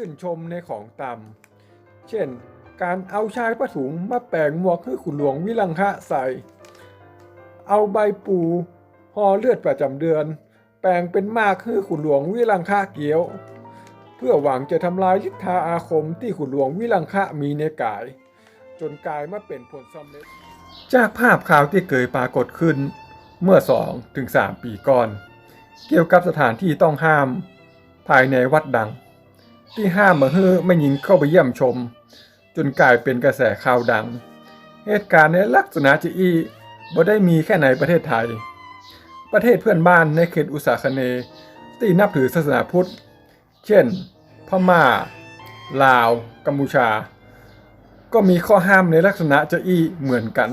ชื่นชมในของต่ำเช่น การเอาชายผ้าถุงมาแปลงหมวกให้ขุนหลวงวิลังคะใส่ เอาใบปูห่อเลือดประจำเดือน แปลงเป็นมากให้ขุนหลวงวิลังคะเกี้ยว เพื่อหวังจะทำลายยิทธาอาคมที่ขุนหลวงวิลังคะมีในกาย จนกลายมาเป็นผลสำเร็จ จากภาพข่าวที่เคยปรากฏขึ้นเมื่อ2-3ถึง3ปีก่อน เกี่ยวกับสถานที่ต้องห้าม ภายในวัดดัง ที่ห้ามมาเฮ้อไม่ยิงเข้าไปเยี่ยมชม จนกลายเป็นกระแสข่าวดัง เหตุการณ์ในลักษณะจะอีบ่ได้มีแค่ในประเทศไทย ประเทศเพื่อนบ้านในเขตอุตสาคเนย์ที่นับถือศาสนาพุทธ เช่น พม่า ลาว กัมพูชา ก็มีข้อห้ามในลักษณะจะอีเหมือนกัน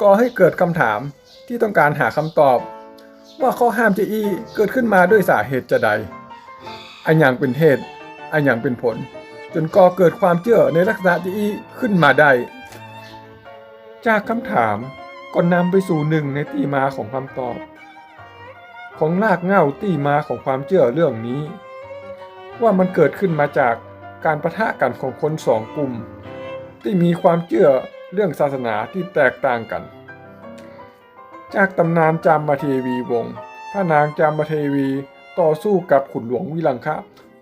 ก็ให้เกิดคำถามที่ต้องการหาคำตอบ ว่าข้อห้ามจะอีเกิดขึ้นมาด้วยสาเหตุจะใด อันอย่างเป็นเหตุอันอย่างเป็นผล จนก่อเกิดความเชื่อในลักษณะจะอีขึ้นมาได้ จากคำถามก็นำไปสู่หนึ่งในที่มาของคำตอบ ของรากเหง้าที่มาของความเชื่อเรื่องนี้ ว่ามันเกิดขึ้นมาจากการประทะกันของคนสองกลุ่ม ที่มีความเชื่อเรื่องศาสนาที่แตกต่างกัน จากตำนานจามเทวีวงศ์พระนางจามเทวี ต่อสู้กับขุนหลวงวิลังคะ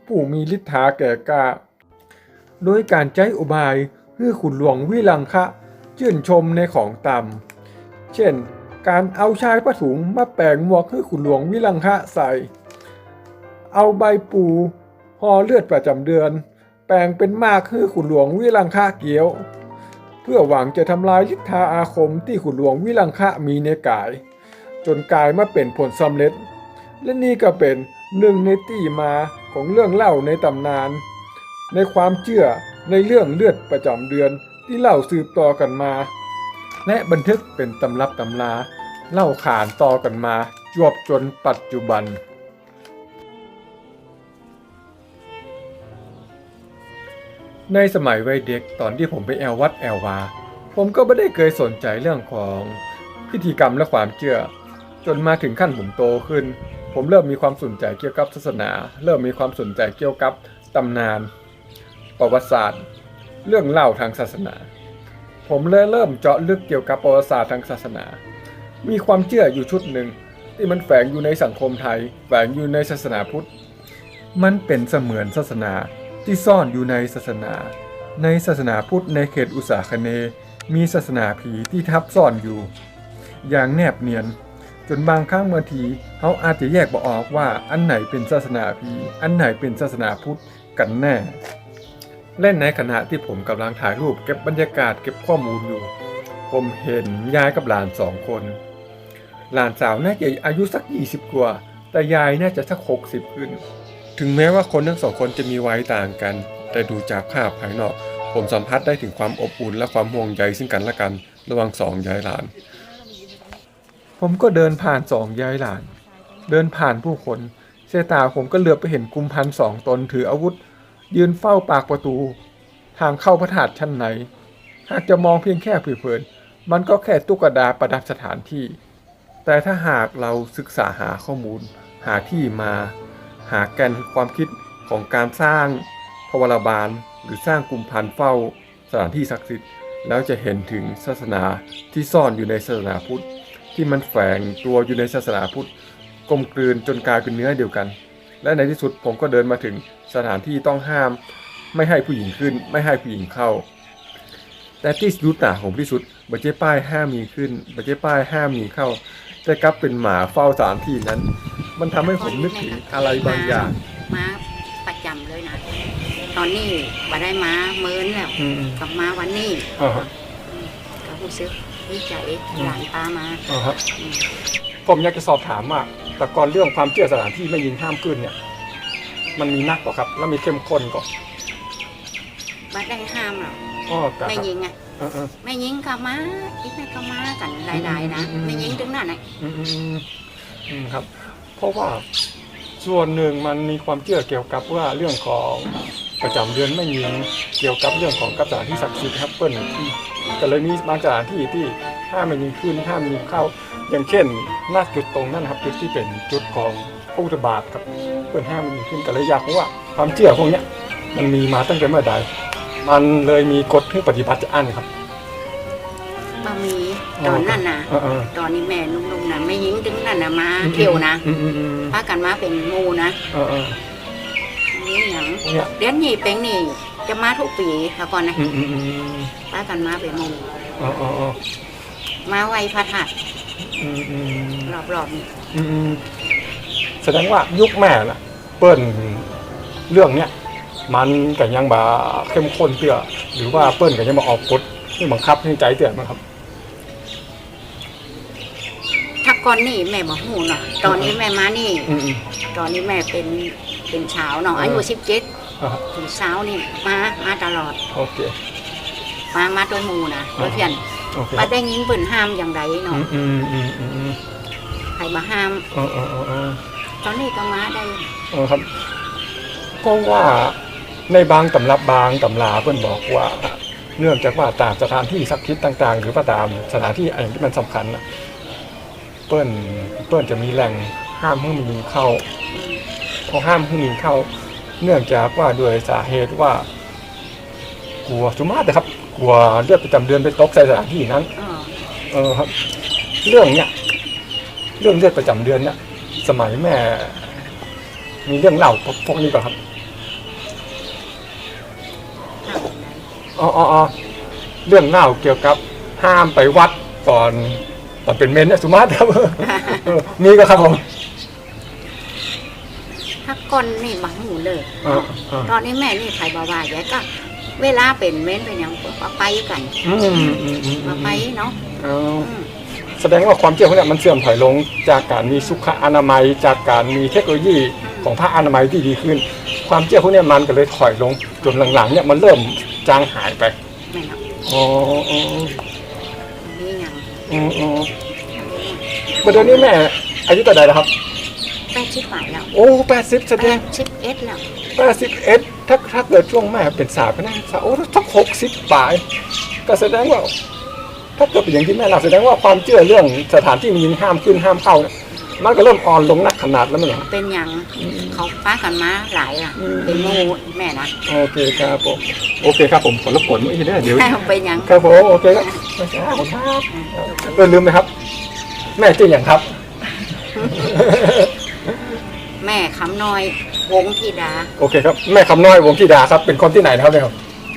ผู้มีฤทธาแก่กล้า โดยการใช้อุบายเพื่อขุนหลวงวิลังคะชื่นชมในของต่ำเช่น การเอาชายผ้าถุงมาแปลงหมวกให้ขุนหลวงวิลังคะใส่ เอาใบปูห่อเลือดประจำเดือน แปลงเป็นมากให้ขุนหลวงวิลังคะเกี้ยว เพื่อหวังจะทำลายยิทธาอาคมที่ขุนหลวงวิลังคะมีในกาย จนกายมาเป็นผลสำเร็จ และนี่ก็เป็นหนึ่งในที่มาของเรื่องเล่าในตำนาน ในความเชื่อในเรื่องเลือดประจำเดือนที่เล่าสืบต่อกันมา และบันทึกเป็นตำรับตำราเล่าขานต่อกันมา จวบจนปัจจุบัน ในสมัยวัยเด็กตอนที่ผมไปแอลวัดแอลวา ผมก็ไม่ได้เคยสนใจเรื่องของพิธีกรรมและความเชื่อ จนมาถึงขั้นผมโตขึ้น ผมเริ่มมีความสนใจเกี่ยวกับศาสนา เริ่มมีความสนใจเกี่ยวกับตำนาน ประวัติศาสตร์ เรื่องเล่าทางศาสนา ผมเลยเริ่มเจาะลึกเกี่ยวกับประวัติศาสตร์ทางศาสนา มีความเชื่ออยู่ชุดหนึ่งที่มันแฝงอยู่ในสังคมไทย แฝงอยู่ในศาสนาพุทธ มันเป็นเสมือนศาสนาที่ซ่อนอยู่ในศาสนา ในศาสนาพุทธในเขตอุตสาคเนย์มีศาสนาผีที่ทับซ่อนอยู่ อย่างแนบเนียน จนบางครั้งบางทีเขาอาจจะแยกบ่ออกว่าอันไหนเป็นศาสนาผีอันไหนเป็นศาสนาพุทธกันแน่เล่นในขณะที่ผมกำลังถ่ายรูปเก็บบรรยากาศเก็บข้อมูลอยู่ ผมเห็นยายกับหลานสองคน หลานสาวน่าจะอายุสัก 20 กว่า แต่ยายน่าจะสัก 60 ขึ้น ถึงแม้ว่าคนทั้งสองคนจะมีวัยต่างกัน แต่ดูจากภาพภายนอก ผมสัมผัสได้ถึงความอบอุ่นและความห่วงใยซึ่งกันและกัน ระหว่างสองยายหลาน ผมก็เดินผ่านสองยายหลาน เดินผ่านผู้คนเสายตาผมก็เหลือบไปเห็นกุมพันสองตนถืออาวุธ ยืนเฝ้าปากประตู ทางเข้าพระธาตุชั้นไหน หากจะมองเพียงแค่ผิวเผิน มันก็แค่ตุ๊กตาประดับสถานที่ แต่ถ้าหากเราศึกษาหาข้อมูล หาที่มา หาแกนความคิดของการสร้างพวรบาลหรือสร้างกลุ่มพันเฝ้าสถานที่ศักดิ์สิทธิ์แล้วจะเห็นถึงศาสนาที่ซ่อนอยู่ในศาสนาพุทธ ที่มันแฝงตัวอยู่ในศาสนาพุทธกลมกลืนจนกลายเป็นเนื้อเดียวกัน และในที่สุดผมก็เดินมาถึงสถานที่ต้องห้าม ไม่ให้ผู้หญิงขึ้น ไม่ให้ผู้หญิงเข้า แต่ที่สุดหนาผมที่สุดบัจเจ้ป้ายห้ามมีขึ้นบัจเจ้ป้ายห้ามมีเข้า แต่กลับเป็นหมาเฝ้าสถานที่นั้น มันทำให้ผมนึกถึงอะไรบางอย่างมาประจำเลยนะ ตอนนี้มาได้มาเมินแล้วอืมกลับมาวันนี้อ่าฮะก็ รู้สึกดีใจหลานตามาอ่าฮะอืมผมอยากจะสอบถามว่าแต่ก่อนเรื่องความเชื่อสถานที่ไม่ยิงห้ามขึ้นเนี่ย มันมีนักกว่าครับ แล้วมีเข้มข้นกว่าบัดได้ห้ามหรอกอ๋อครับไม่ยิงอะเออเออไม่ยิงก็มาอีกไม่ก็มากันหลายๆนะอืมไม่ยิงถึงนั่นน่ะอืมอืมอืมอืมครับ เพราะว่าส่วนหนึ่งมันมีความเชื่อเกี่ยวกับว่าเรื่องของ ประจำเดือนไม่ยิงเกี่ยวกับเรื่องของกับสถานที่ศักดิ์สิทธิ์ครับเปิ้ลที่ก็เลยมีบางสถานที่ที่ห้ามไม่ยิงขึ้นห้ามยิงเข้า อย่างเช่นหน้าจุดตรงนั้นนะครับจุดที่เป็นจุดของพระพุทธบาทครับเปิ้ลห้ามไม่ยิงขึ้นก็เลยอยากรู้ว่า ความเชื่อพวกเนี้ยมันมีมาตั้งแต่เมื่อใด มันเลยมีกฎให้ปฏิบัติจะอั้นครับบะมีตอนนั้นน่ะเออเออตอนนี้แม่นุ่มๆนะไม่ยิงถึงนั่นนะมาเที่ยวนะอืมอืมอืมพากันมาเป็นหมูนะ เออเออนี่หยังพวกเนี้ยเดือนนี้เป็นนี่จะมาทุกปีแล้วก่อนนะอืมอืมอืมพากันมาเป็นหมูเออเออเออมาไหวพระธาตุอืมอืมรอบๆนี่อืมอืมแสดงว่ายุคแม่น่ะเปิ้นเรื่องเนี้ยมันก็ยังบาเข้มข้นเตื้อหรือว่าเปิ้นก็ยังมาออกกฎที่บังคับให้ใจเตื้อมั้งครับถ้าก่อนนี่แม่บอกหูเนาะตอนนี้แม่มานี่อืมอืมตอนนี้แม่เป็น เป็นเช้าวเนาะอายุเออสิบเจ็ดอ่าถึงเช้านี่มามาตลอด โอเค มามาตัวหมูนะตัวเพียนโอเคมาได้ยินเปิ่นห้ามอย่างไรอืเนาะมอืมอืมอืมอืมใครมาห้ามเออเออเออเออตอนนี้ก็มาได้เออครับก็ว่าในบางตำรับบางตำราเพื่อนบอกว่าเนื่องจากว่าตามสถานที่ศักดิ์สิทธิ์ต่าง ๆ หรือว่าตามสถานที่อะไรที่มันสำคัญนะเปิ้นเปิ้นจะมีแหล่งห้ามให้มียิงเข้า อืมพอห้ามให้มีเข้า เนื่องจากว่าด้วยสาเหตุว่า กลัวสุมาตนะครับ กลัวเลือดประจำเดือนไปตกใส่สถานที่นั้นเออเออครับ เรื่องเนี้ยเรื่องเลือดประจำเดือนเนี่ยสมัยแม่ มีเรื่องเล่าพวกพวกนี้ป่ะครับห้ามอย่างไรอ๋ออ๋ออ๋อเรื่องเล่าเกี่ยวกับห้ามไปวัดก่อนตอนเป็นเมนเนี่ยสุมาตรครับเออมีก็ครับผม ถ้าก่อนนี่มาหูเลย เออเออตอนนี้แม่นี่ใครบาว่าแยก็ เวลาเป็นเม้นเป็นอย่างก็ไปกันอืมอืมอืมอืมมาไปเนาะเอออืม แสดงว่าความเชื่อพวกเนี้ยมันเสื่อมถอยลงจากการมีสุขอนามัย จากการมีเทคโนโลยีของผ้าอนามัยที่ดีขึ้น ความเชื่อพวกเนี้ยมันก็เลยถอยลงจนหลังๆเนี่ยมันเริ่มจางหายไปแม่เนาะอ๋ออ๋อนี่อย่างอืมอืมประเดี๋ยวนี้แม่อายุเท่าไหร่แล้วครับ แปดชิบหายแล้วโอ้แปดสิบแสแปดงดชิบเอ็ดแล้วแปดสิบเอ็ดถ้าถ้าเกิดช่วงแม่เป็นสาวก็น่าจะโอ้ทักหกสิบปลาย ก็แสดงว่า ถ้าเกิดเป็นอย่างที่แม่เล่าแสดงว่าความเชื่อเรื่องสถานที่มีห้ามขึ้นห้ามเข้าเนี่ยมันก็เริ่มอ่อนลงนักขนาดแล้วมั้งเหรอเป็นอย่างเขาป้ากันมาหลายอะอืมเป็นหมูแม่นะ โอเคครับผม โอเคครับผมขอรบกวนไม่ได้เดี๋ยวเป็นอย่างครับผม โอเคครับขอบคุณครับเออลืมไหมครับ แม่ชื่ออย่างครับแม่คำน้อยวงธิดา โอเคครับแม่คำน้อยวงธิดาครับเป็นคนที่ไหนนะครับเนี่ยครับ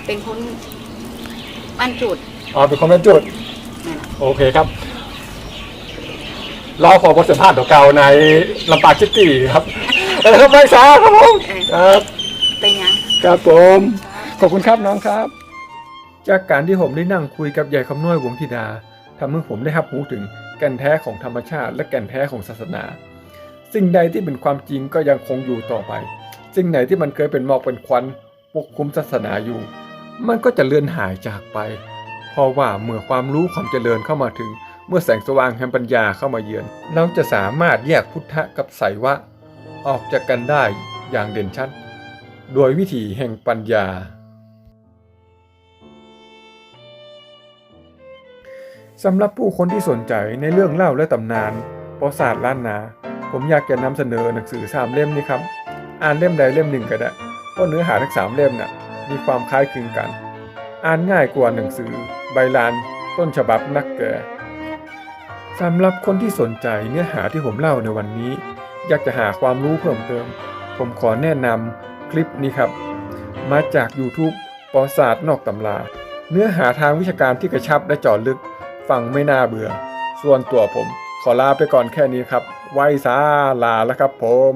เป็นคนบ้านจุดอ๋อเป็นคนแม่จุดแม่นะโอเคครับรอขอบทสัมภาษณ์เก่าๆในลำปางซิตี้ครับเออครับไม่ช้าครับผมครับเป็นอย่างครับผมขอบคุณครับน้องครับ จากการที่ผมได้นั่งคุยกับยายคำน้อยวงธิดาทำให้ผมได้รับรู้ถึงแก่นแท้ของธรรมชาติ และแก่นแท้ของศาสนา สิ่งใดที่เป็นความจริงก็ยังคงอยู่ต่อไป สิ่งไหนที่มันเคยเป็นหมอกเป็นควันปกคลุมศาสนาอยู่ มันก็จะเลือนหายจากไป เพราะว่าเมื่อความรู้ความเจริญเข้ามาถึง เมื่อแสงสว่างแห่งปัญญาเข้ามาเยือน เราจะสามารถแยกพุทธะกับไสวะ ออกจากกันได้อย่างเด่นชัด โดยวิถีแห่งปัญญา สำหรับผู้คนที่สนใจในเรื่องเล่าและตำนานประวัติศาสตร์ล้านนา ผมอยากจะนำเสนอหนังสือสามเล่มนี้ครับ อ่านเล่มใดเล่มหนึ่งก็ได้ เพราะเนื้อหาทั้งสามเล่มน่ะมีความคล้ายคลึงกัน อ่านง่ายกว่าหนังสือ ใบลาน ต้นฉบับนักแก่สำหรับคนที่สนใจเนื้อหาที่ผมเล่าในวันนี้ อยากจะหาความรู้เพิ่มเติม ผมขอแนะนำคลิปนี้ครับ มาจาก YouTube ปอศาสตร์นอกตำรา เนื้อหาทางวิชาการที่กระชับและเจาะลึก ฟังไม่น่าเบื่อ ส่วนตัวผม ขอลาไปก่อนแค่นี้ครับ ไว้สาลาแล้วครับผม